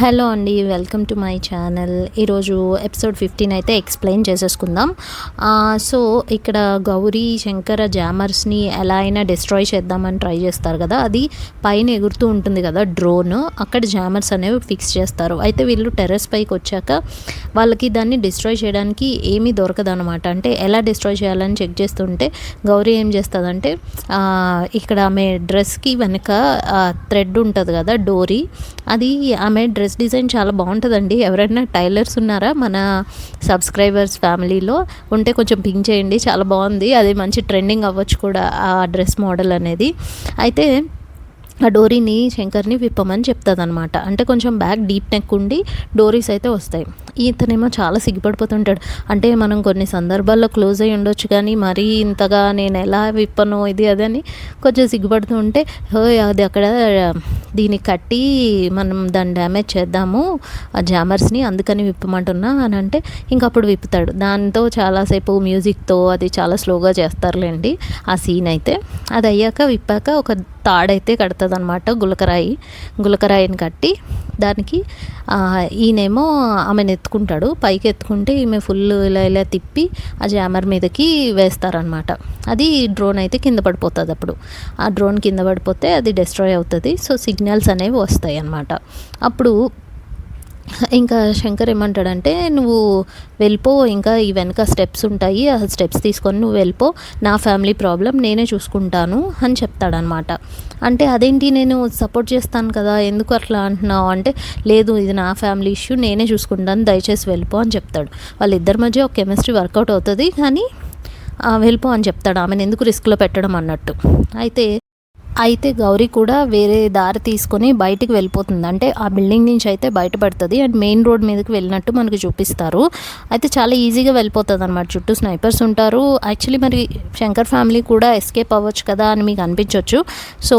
Hello అండి welcome to my channel. ఈరోజు episode fifteen అయితే ఎక్స్ప్లెయిన్ చేసేసుకుందాం. సో ఇక్కడ గౌరీ శంకర జామర్స్ని ఎలా అయినా డిస్ట్రాయ్ చేద్దామని ట్రై చేస్తారు కదా. అది పైన ఎగురుతూ ఉంటుంది కదా డ్రోన్. అక్కడ జామర్స్ అనేవి ఫిక్స్ చేస్తారు. అయితే వీళ్ళు టెర్రస్ పైకి వచ్చాక వాళ్ళకి దాన్ని డిస్ట్రాయ్ చేయడానికి ఏమీ దొరకదు అనమాట అంటే ఎలా డిస్ట్రాయ్ చేయాలని చెక్ చేస్తుంటే గౌరీ ఏం చేస్తుందంటే ఇక్కడ ఆమె డ్రెస్కి వెనక థ్రెడ్ ఉంటుంది కదా డోరీ. అది ఆమె డ్రెస్ డిజైన్ చాలా బాగుంటుందండి. ఎవరైనా టైలర్స్ ఉన్నారా? మన సబ్స్క్రైబర్స్ ఫ్యామిలీలో ఉంటే కొంచెం పింక్ చేయండి. చాలా బాగుంది. అది మంచి ట్రెండింగ్ అవ్వచ్చు కూడా ఆ డ్రెస్ మోడల్ అనేది. అయితే ఆ డోరీని శంకర్ని విప్పమని చెప్తుంది అనమాట అంటే కొంచెం బ్యాక్ డీప్ నెక్ ఉండి డోరీస్ అయితే వస్తాయి. ఇతనేమో చాలా సిగ్గుపడిపోతుంటాడు. అంటే మనం కొన్ని సందర్భాల్లో క్లోజ్ అయ్యి ఉండొచ్చు కానీ మరీ ఇంతగా నేను ఎలా విప్పను ఇది అది అని కొంచెం సిగ్గుపడుతూ ఉంటే "హో, అది అక్కడ దీన్ని కట్టి మనం దాన్ని డ్యామేజ్ చేద్దాము ఆ జామర్స్ని అందుకని విప్పమంటున్నా అని అంటే ఇంక అప్పుడు విప్పుతాడు. దాంతో చాలాసేపు మ్యూజిక్తో అది చాలా స్లోగా చేస్తారులేండి ఆ సీన్ అయితే. అది అయ్యాక విప్పాక ఒక తాడైతే కడుతుంది అనమాట గులకరాయి. గులకరాయిని కట్టి దానికి ఈయనేమో ఆమెను ఎత్తుకుంటాడు పైకి ఎత్తుకుంటే ఈమె ఫుల్ ఇలా ఇలా తిప్పి ఆ జామర్ మీదకి వేస్తారనమాట అది డ్రోన్ అయితే కింద పడిపోతుంది అప్పుడు. ఆ డ్రోన్ కింద పడిపోతే అది డిస్ట్రాయ్ అవుతుంది. సో సిగ్నల్స్ అనేవి వస్తాయి అన్నమాట అప్పుడు ఇంకా శంకర్ ఏమంటాడంటే నువ్వు వెళ్ళిపో ఇంకా ఈ వెనక స్టెప్స్ ఉంటాయి ఆ స్టెప్స్ తీసుకొని నువ్వు వెళ్ళిపో నా ఫ్యామిలీ ప్రాబ్లం నేనే చూసుకుంటాను అని చెప్తాడనమాట. అంటే అదేంటి నేను సపోర్ట్ చేస్తాను కదా ఎందుకు అట్లా అంటున్నావు? అంటే లేదు ఇది నా ఫ్యామిలీ ఇష్యూ నేనే చూసుకుంటాను దయచేసి వెళ్ళిపో అని చెప్తాడు. వాళ్ళిద్దరి మధ్య ఒక కెమిస్ట్రీ వర్కౌట్ అవుతుంది కానీ వెళ్ళిపో అని చెప్తాడు. ఆమెను ఎందుకు రిస్క్లో పెట్టడం అన్నట్టు. అయితే అయితే గౌరీ కూడా వేరే దారి తీసుకొని బయటికి వెళ్ళిపోతుంది. అంటే ఆ బిల్డింగ్ నుంచి అయితే బయటపడుతుంది. అండ్ మెయిన్ రోడ్ మీదకి వెళ్ళినట్టు మనకు చూపిస్తారు. అయితే చాలా ఈజీగా వెళ్ళిపోతుంది అనమాట చుట్టూ స్నైపర్స్ ఉంటారు. యాక్చువల్లీ మరి శంకర్ ఫ్యామిలీ కూడా ఎస్కేప్ అవ్వచ్చు కదా అని మీకు అనిపించవచ్చు సో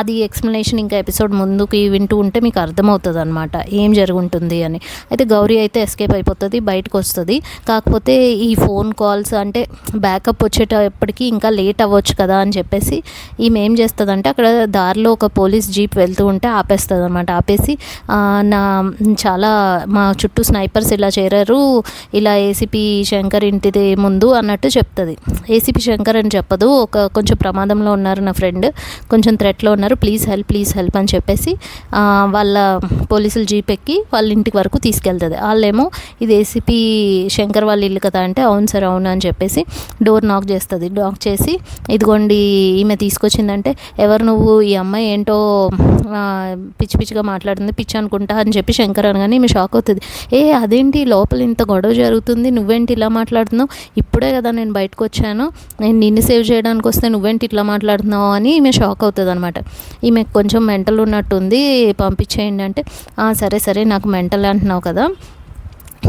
అది ఎక్స్ప్లెనేషన్ ఇంకా ఎపిసోడ్ ముందుకి వింటూ ఉంటే మీకు అర్థమవుతుంది అనమాట ఏం జరుగుంటుంది అని. అయితే గౌరీ అయితే ఎస్కేప్ అయిపోతుంది బయటకు వస్తుంది. కాకపోతే ఈ ఫోన్ కాల్స్ అంటే బ్యాకప్ వచ్చేటప్పటికి ఇంకా లేట్ అవ్వచ్చు కదా అని చెప్పేసి ఈమె ఏం ఎందుకంటే అక్కడ దారిలో ఒక పోలీస్ జీప్ వెళ్తూ ఉంటే ఆపేస్తుంది అనమాట ఆపేసి నా చాలా మా చుట్టూ స్నైపర్స్ ఇలా చేరారు. ఇలా ఏసీపీ శంకర్ ఇంటిది ముందు అన్నట్టు చెప్తుంది. ఏసీపీ శంకర్ అని చెప్పదు. ఒక కొంచెం ప్రమాదంలో ఉన్నారు నా ఫ్రెండ్. కొంచెం థ్రెట్లో ఉన్నారు. ప్లీజ్ హెల్ప్ ప్లీజ్ హెల్ప్ అని చెప్పేసి వాళ్ళ పోలీసులు జీప్ ఎక్కి వాళ్ళ ఇంటికి వరకు తీసుకెళ్తుంది. వాళ్ళేమో ఇది ఏసీపీ శంకర్ వాళ్ళ ఇల్లు కదా అంటే అవును సార్ అవును అని చెప్పేసి డోర్ నాక్ చేస్తుంది. నాక్ చేసి ఇదిగోండి ఈమె తీసుకొచ్చిందంటే ఎవరు నువ్వు? ఈ అమ్మాయి ఏంటో పిచ్చి పిచ్చిగా మాట్లాడుతుంది పిచ్చి అనుకుంటా అని చెప్పి శంకర్ అనగానే ఈమె షాక్ అవుతుంది. ఏ అదేంటి? లోపల ఇంత గొడవ జరుగుతుంది నువ్వేంటి ఇలా మాట్లాడుతున్నావు? ఇప్పుడే కదా నేను బయటకు వచ్చాను నేను నిన్ను సేవ్ చేయడానికి వస్తే నువ్వేంటి ఇట్లా మాట్లాడుతున్నావు? అని ఈమె షాక్ అవుతుంది అనమాట. ఈమె కొంచెం మెంటల్ ఉన్నట్టుంది పంపించేయండి అంటే సరే సరే నాకు మెంటల్ అంటున్నావు కదా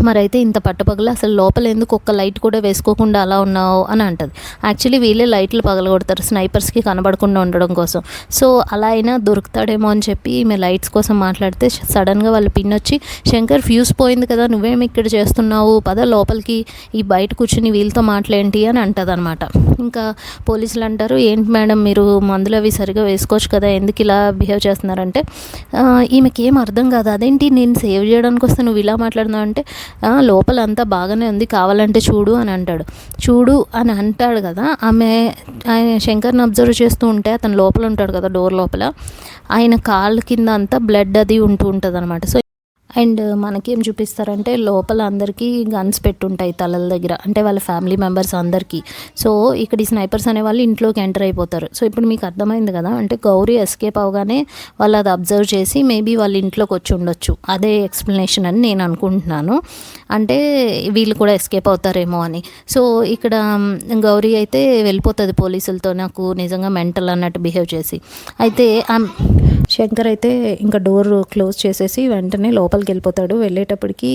మరైతే ఇంత పట్టపగల అసలు లోపల ఎందుకు ఒక్క లైట్ కూడా వేసుకోకుండా అలా ఉన్నావు అని అంటది. యాక్చువల్లీ వీళ్ళే లైట్లు పగలగొడతారు స్నైపర్స్కి కనబడకుండా ఉండడం కోసం. సో అలా అయినా దొరుకుతాడేమో అని చెప్పి ఈమె లైట్స్ కోసం మాట్లాడితే సడన్గా వాళ్ళ పిన్ వచ్చి శంకర్ ఫ్యూజ్ పోయింది కదా నువ్వేమి ఇక్కడ చేస్తున్నావు? పద లోపలికి ఈ బయట కూర్చుని వీళ్ళతో మాట్లాడేంటి? అని అంటదనమాట ఇంకా పోలీసులు అంటారు ఏంటి మేడం మీరు మందులు అవి సరిగా వేసుకోవచ్చు కదా ఎందుకు ఇలా బిహేవ్ చేస్తున్నారంటే ఈమెకేం ఈమెకి ఏం అర్థం కాదు. అదేంటి నేను సేవ్ చేయడానికి వస్తే నువ్వు ఇలా మాట్లాడినావు అంటే "ఆ, లోపల అంతా బాగానే ఉంది కావాలంటే చూడు అని అంటాడు. చూడు అని అంటాడు కదా ఆమె ఆయన శంకర్ని అబ్జర్వ్ చేస్తూ ఉంటే అతను లోపల ఉంటాడు కదా డోర్ లోపల. ఆయన కాళ్ళ కింద అంతా బ్లడ్ అది ఉంటూ ఉంటుంది అనమాట సో అండ్ మనకేం చూపిస్తారంటే లోపల అందరికీ గన్స్ పెట్టుంటాయి తలల దగ్గర అంటే వాళ్ళ ఫ్యామిలీ మెంబర్స్ అందరికీ. సో ఇక్కడ ఈ స్నైపర్స్ అనే వాళ్ళు ఇంట్లోకి ఎంటర్ అయిపోతారు. సో ఇప్పుడు మీకు అర్థమైంది కదా అంటే గౌరీ ఎస్కేప్ అవగానే వాళ్ళు అది అబ్జర్వ్ చేసి మేబీ వాళ్ళ ఇంట్లోకి వచ్చి ఉండొచ్చు. అదే ఎక్స్ప్లెనేషన్ అని నేను అనుకుంటున్నాను. అంటే వీళ్ళు కూడా ఎస్కేప్ అవుతారేమో అని. సో ఇక్కడ గౌరీ అయితే వెళ్ళిపోతుంది పోలీసులతో నాకు నిజంగా మెంటల్ అన్నట్టు బిహేవ్ చేసి. అయితే శంకర్ అయితే ఇంకా డోర్ క్లోజ్ చేసేసి వెంటనే లోపలికి వెళ్ళిపోతాడు. వెళ్ళేటప్పటికి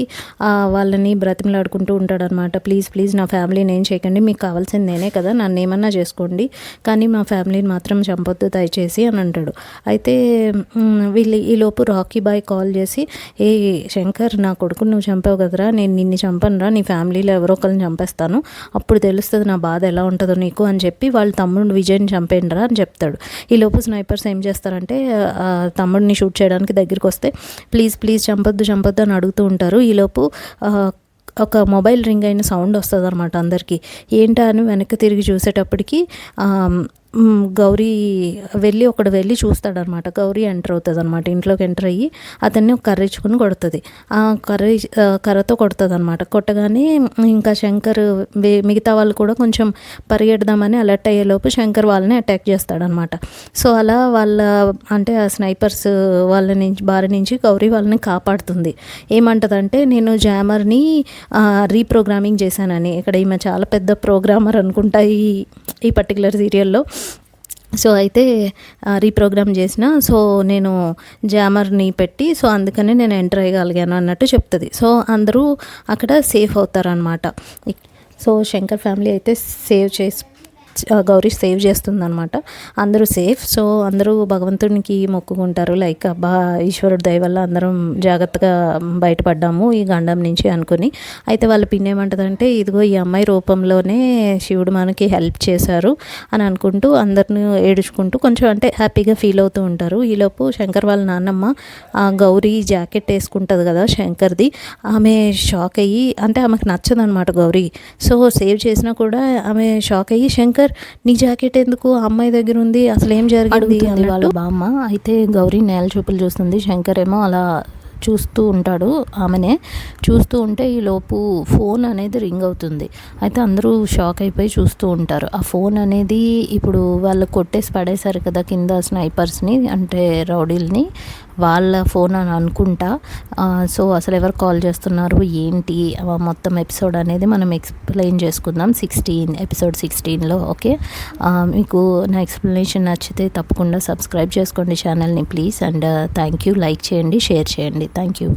వాళ్ళని బ్రతిమలాడుకుంటూ ఉంటాడు అనమాట ప్లీజ్ ప్లీజ్ నా ఫ్యామిలీని ఏం చేయకండి. మీకు కావాల్సింది నేనే కదా. నన్ను ఏమన్నా చేసుకోండి. కానీ మా ఫ్యామిలీని మాత్రం చంపొద్దు దయచేసి అని అంటాడు. అయితే వీళ్ళు ఈలోపు రాకీ బాయ్ కాల్ చేసి ఏ శంకర్ నా కొడుకుని నువ్వు చంపావు కదరా. నేను నిన్ను చంపనురా. నీ ఫ్యామిలీలో ఎవరో ఒకరిని చంపేస్తాను. అప్పుడు తెలుస్తుంది నా బాధ ఎలా ఉంటుందో నీకు అని చెప్పి వాళ్ళ తమ్ముడు విజయ్ని చంపేయండిరా అని చెప్తాడు. ఈలోపు స్నైపర్స్ ఏం చేస్తారంటే ఆ, తమ్ముడిని షూట్ చేయడానికి దగ్గరికి వస్తే ప్లీజ్ ప్లీజ్ చంపొద్దు చంపొద్దు అని అడుగుతూ ఉంటారు. ఈలోపు ఒక మొబైల్ రింగ్ అయిన సౌండ్ వస్తుంది అనమాట అందరికీ. ఏంటా అని వెనక్కి తిరిగి చూసేటప్పటికి గౌరీ వెళ్ళి ఒకడు వెళ్ళి చూస్తాడనమాట. గౌరీ ఎంటర్ అవుతుంది అనమాట ఇంట్లోకి ఎంటర్ అయ్యి అతన్ని కర్ర ఇచ్చుకుని కొడుతుంది. ఆ కర్ర కర్రతో కొడుతుంది అనమాట కొట్టగానే ఇంకా శంకర్ మిగతా వాళ్ళు కూడా కొంచెం పరిగెడదామని అలర్ట్ అయ్యేలోపు శంకర్ వాళ్ళని అటాక్ చేస్తాడనమాట. సో అలా వాళ్ళ అంటే ఆ స్నైపర్స్ వాళ్ళ నుంచి బారి నుంచి గౌరీ వాళ్ళని కాపాడుతుంది. ఏమంటదంటే నేను జామర్ని రీప్రోగ్రామింగ్ చేశానని. ఇక్కడ ఈమె చాలా పెద్ద ప్రోగ్రామర్ అనుకుంటా ఈ ఈ పర్టికులర్ సీరియల్లో సో అయితే రీప్రోగ్రామ్ చేసిన. సో నేను జామర్ని పెట్టి సో అందుకనే నేను ఎంటర్ అయ్యగలిగాను అన్నట్టు చెప్తుంది. సో అందరూ అక్కడ సేఫ్ అవుతారనమాట సో శంకర్ ఫ్యామిలీ అయితే సేవ్ చేసి గౌరీ సేవ్ చేస్తుంది అనమాట అందరూ సేఫ్. సో అందరూ భగవంతునికి మొక్కుకుంటారు. లైక్ అబ్బా ఈశ్వరుడు దయ వల్ల అందరం జాగ్రత్తగా బయటపడ్డాము ఈ గండం నుంచి అనుకుని. అయితే వాళ్ళ పిన్ ఏమంటుందంటే ఇదిగో ఈ అమ్మాయి రూపంలోనే శివుడు మనకి హెల్ప్ చేశారు అని అనుకుంటూ అందరిని ఏడుచుకుంటూ కొంచెం అంటే హ్యాపీగా ఫీల్ అవుతూ ఉంటారు. ఈలోపు శంకర్ వాళ్ళ నాన్నమ్మ ఆ గౌరీ జాకెట్ వేసుకుంటుంది కదా శంకర్ది. ఆమె షాక్ అయ్యి అంటే ఆమెకు నచ్చదనమాట గౌరీ. సో సేవ్ చేసినా కూడా ఆమె షాక్ అయ్యి శంకర్ నీ జాకెట్ ఎందుకు ఆ అమ్మాయి దగ్గర ఉంది? అసలు ఏం జరిగింది వాళ్ళ బామ్మ. అయితే గౌరీ నేల చూపులు చూస్తుంది. శంకర్ ఏమో అలా చూస్తూ ఉంటాడు ఆమెనే. చూస్తూ ఉంటే ఈ లోపు ఫోన్ అనేది రింగ్ అవుతుంది. అయితే అందరూ షాక్ అయిపోయి చూస్తూ ఉంటారు. ఆ ఫోన్ అనేది ఇప్పుడు వాళ్ళు కొట్టేసి పడేశారు కదా కింద స్నైపర్స్ని అంటే రౌడీల్ని వాళ్ళ ఫోన్ అని అనుకుంటా. సో అసలు ఎవరు కాల్ చేస్తున్నారు? ఏంటి? మొత్తం ఎపిసోడ్ అనేది మనం ఎక్స్ప్లెయిన్ చేసుకుందాం. సిక్స్టీన్ ఎపిసోడ్ సిక్స్టీన్లో ఓకే? మీకు నా ఎక్స్ప్లెనేషన్ నచ్చితే తప్పకుండా సబ్స్క్రైబ్ చేసుకోండి ఛానల్ని please. And thank you. Like చేయండి షేర్ చేయండి. Thank you